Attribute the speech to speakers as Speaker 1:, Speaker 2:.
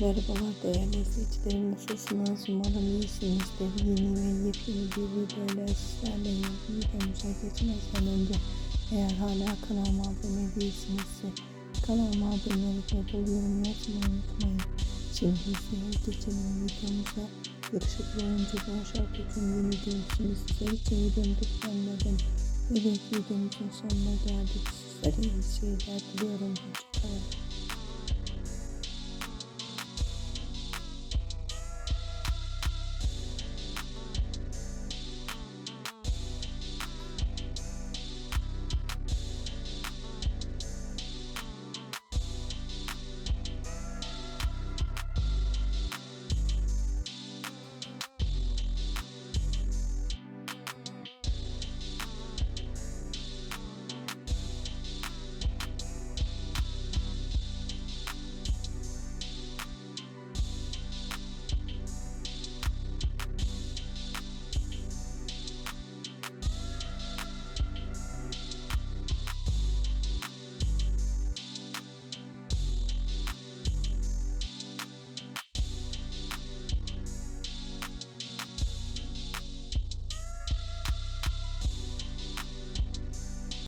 Speaker 1: Merhabalar değerli izleyicilerim nasılsınız? Umarım iyisinizdir. Yeni ve yepyeni bir videoyla sizlerleyim. Videomuza geçmezden önce eğer hala kanalıma abone değilsinizse kanalıma abone olup ve bol yorum yazmayı unutmayın. Şimdi ise geçelim videomuza. Yakışıklı oyuncu Başar Koç'un yeni dizisini sizler için videomu tıklanmadan Evet videomuzun sonuna geldik. Sizlere iyi seyirler diliyorum. Hoşçakalın.